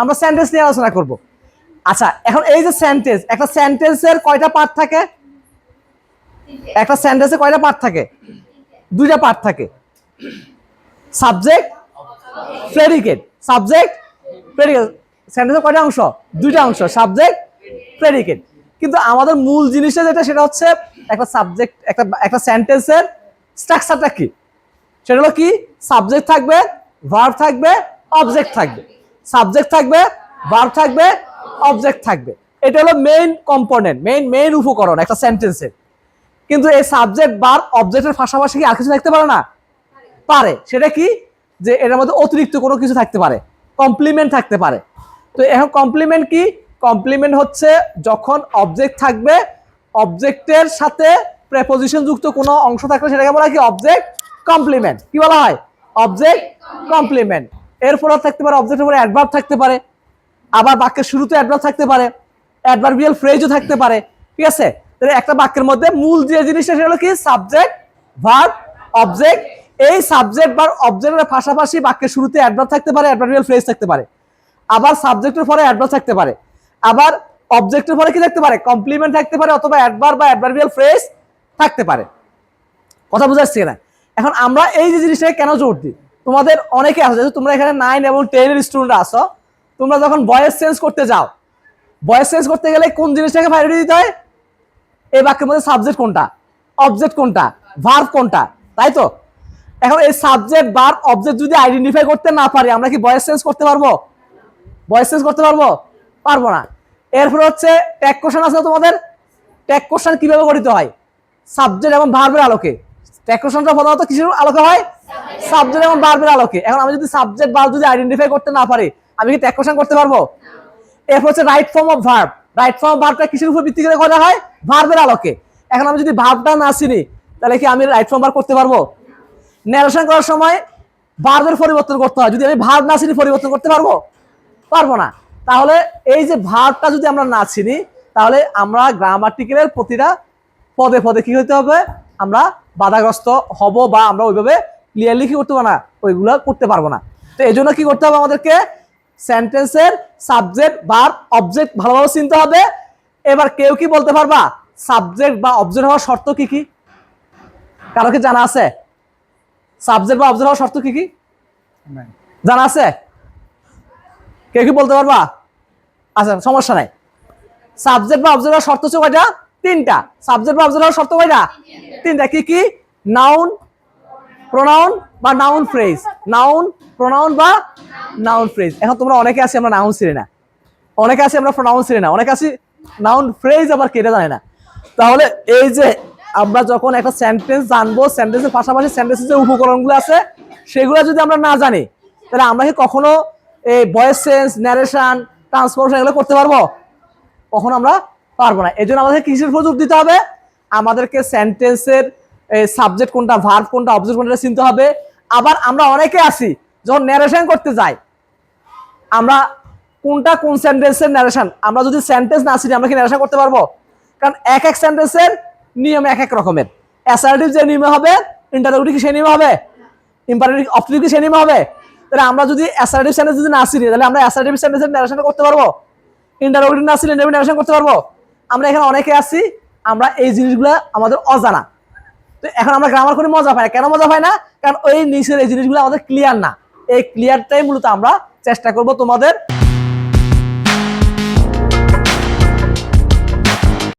আমরা সেন্টেন্স নিয়ে আলোচনা করব। আচ্ছা এখন এই যে সেন্টেন্স একটা সেন্টেন্সের কয়টা পার্ট থাকে? একটা সেন্টেন্সে কয়টা পার্ট থাকে? দুইটা পার্ট থাকে। সাবজেক্ট প্রেডিকেট সাবজেক্ট প্রেডিকেট সেন্টেন্সের কয়টা অংশ? দুইটা অংশ। সাবজেক্ট প্রেডিকেট কিন্তু আমাদের মূল জিনিসটা যেটা, সেটা হচ্ছে একটা সাবজেক্ট একটা একটা সেন্টেন্সের স্ট্রাকচারটা কি? সেটা হলো কি? সাবজেক্ট থাকবে ভার্ব থাকবে অবজেক্ট থাকবে। সাবজেক্ট থাকবে ভার্ব থাকবে অবজেক্ট থাকবে। এটা হলো মেইন কম্পোনেন্ট মেইন মেইন উপকরণ, একটা সেন্টেন্সের কিন্তু এই সাবজেক্ট বার অবজেক্টের পাশাপাশি কি আর কিছু থাকতে পারে না? পারে। সেটা কি? যে এটার মধ্যে অতিরিক্ত কোনো কিছু থাকতে পারে। কমপ্লিমেন্ট থাকতে পারে। তো এখন কমপ্লিমেন্ট কি? কমপ্লিমেন্ট হচ্ছে যখন অবজেক্ট থাকবে অবজেক্টের সাথে প্রেপোজিশন যুক্ত কোনো অংশ থাকলে সেটাকে বলা হয় কি? অবজেক্ট কমপ্লিমেন্ট কি বলা হয়? অবজেক্ট কমপ্লিমেন্ট এরপর থাকতে পারে অবজেক্টের পরে অ্যাডভার্ব থাকতে পারে। আবার বাক্যের শুরুতে অ্যাডভার্ব থাকতে পারে। অ্যাডভার্বিয়াল ফ্রেজও থাকতে পারে। ঠিক আছে? তাহলে একটা বাক্যের মধ্যে মূল যে জিনিসটা সেটা হলো কি? সাবজেক্ট ভার্ব অবজেক্ট এই সাবজেক্ট বা অবজেক্টের পাশাপাশি বাক্যের শুরুতে অ্যাডভার্ব থাকতে পারে অ্যাডভার্বিয়াল ফ্রেজ থাকতে পারে। আবার সাবজেক্টের পরে অ্যাডভার্ব থাকতে পারে। আবার অবজেক্টের পরে কি থাকতে পারে? কমপ্লিমেন্ট থাকতে পারে অথবা অ্যাডভার্ব বা অ্যাডভার্বিয়াল ফ্রেজ থাকতে পারে। কথা বুঝাচ্ছি না এখন আমরা এই যে জিনিসটাকে কেন জোর দিই? তোমাদের অনেকে আছে তোমরা এখানে নাইন এবং টেনের স্টুডেন্ট আসো তোমরা যখন ভয়েস চেঞ্জ করতে যাও ভয়েস চেঞ্জ করতে গেলে কোন জিনিসটাকে প্রায়োরিটি দিতে হয়? এই বাক্যের মধ্যে সাবজেক্ট কোনটা? অবজেক্ট কোনটা? ভার্ব কোনটা? তাই তো? এখন এই সাবজেক্ট ভার্ব অবজেক্ট যদি আইডেন্টিফাই করতে না পারি, আমরা কি ভয়েস চেঞ্জ করতে পারব? ভয়েস চেঞ্জ করতে পারব? পারব না। এরপর হচ্ছে ট্যাগ কোশ্চেন আছে তোমাদের? ট্যাগ কোশ্চেন কীভাবে গঠিত হয়? সাবজেক্ট এবং ভার্বের আলোকে। ট্যাগ কোশ্চেনটা প্রধানত কিসের আলোকে হয়? সাবজেক্ট এবং ভার্বের আলোকে। এখন আমি যদি সাবজেক্ট ভার্ব যদি আইডেন্টিফাই করতে না পারি, আমি কি ট্যাগ করতে পারব? এরপর হচ্ছে right form of verb right form of ভার্বটা কিসের উপর ভিত্তি করে করা হয়? ভার্বের আলোকে। এখন আমি যদি ভার্বটা না চিনি, তাহলে কি আমি রাইট ফর্ম ভার্ব করতে পারব? ন্যারেশন করার সময় ভার্বের পরিবর্তন করতে হয়। যদি আমি ভার্ব না চিনি, পরিবর্তন করতে পারব? পারব না। তাহলে এই যে ভার্বটা যদি আমরা না চিনি, তাহলে আমরা গ্রামাটিক্যালের প্রতিটা পদে পদে কি হতে হবে? আমরা বাধাগ্রস্ত হব বা আমরা ওইভাবে ক্লিয়ারলি কি করতে পারব না? ওইগুলো করতে পারব না। তো এই জন্য কি করতে হবে আমাদেরকে সেন্টেন্সের সাবজেক্ট বা অবজেক্ট ভালোভাবে চিনতে হবে। এবার কেউ কি বলতে পারবা? সাবজেক্ট বা অবজেক্ট হওয়ার শর্ত কি কি? কারও কি জানা আছে? সাবজেক্ট বা অবজেক্ট হওয়ার শর্ত কি কি? জানা আছে? কেউ কি বলতে পারবা? আচ্ছা সমস্যা নাই। সাবজেক্ট বা অবজেক্ট হওয়ার শর্ত হচ্ছে কয়টা? তিনটা। সাবজেক্ট বা অবজেক্ট হওয়ার শর্ত কয়টা? তিনটা। কি কি? নাউন প্রোনাউন বা নাউন ফ্রেজ নাউন প্রোনাউন বা নাউন ফ্রেজ এখন তোমরা অনেকে আছি, আমরা নাউন চিনি না। অনেকে আছি, আমরা প্রোনাউন চিনি না। অনেকে আছি নাউন ফ্রেজ আবার কেটে জানে না। তাহলে এই যে আমরা যখন একটা সেন্টেন্স জানব সেন্টেন্সের পাশাপাশি সেন্টেন্সের যে উপকরণগুলো আছে, সেগুলো যদি আমরা না জানি, তাহলে আমরা কি কখনো এই ভয়েস সেন্স ন্যারেশন ট্রান্সফরমেশন এগুলো করতে পারব? কখনো আমরা পারব না। এই জন্য আমাদের কিসের উপর দিতে হবে? আমাদেরকে সেন্টেন্সের সাবজেক্ট কোনটা ভার্ভ কোনটা অবজেক্ট কোনটা চিনতে হবে। আবার আমরা অনেকে আছি, যখন ন্যারেশন করতে যাই, আমরা কোনটা কোন সেন্টেন্সের ন্যারেশন আমরা যদি সেন্টেন্স না চিনি, আমরা কি ন্যারেশন করতে পারব? কারণ এক এক সেন্টেন্সের নিয়ম এক এক রকমের। অ্যাসারেটিভ যে নিয়মে হবে ইন্টারোগেটিভ কি সেই নিয়মে হবে ইম্পারেটিভ অপটিভ কি সেই নিয়মে হবে? তাহলে আমরা যদি অ্যাসারেটিভ সেন্টেন্স যদি না চিনি, তাহলে আমরা অ্যাসারেটিভ সেন্টেন্সের ন্যারেশন করতে পারব? ইন্টারোগেটিভ না চিনি ন্যারেশন করতে পারব? আমরা এখানে অনেকে আছি, আমরা এই জিনিসগুলো আমাদের অজানা। তো এখন আমরা গ্রামার করে মজা পাই কেন মজা পাই না? কারণ ওই নিচের এই জিনিসগুলো আমাদের ক্লিয়ার না। এই ক্লিয়ারটাই মূলত আমরা চেষ্টা করব তোমাদের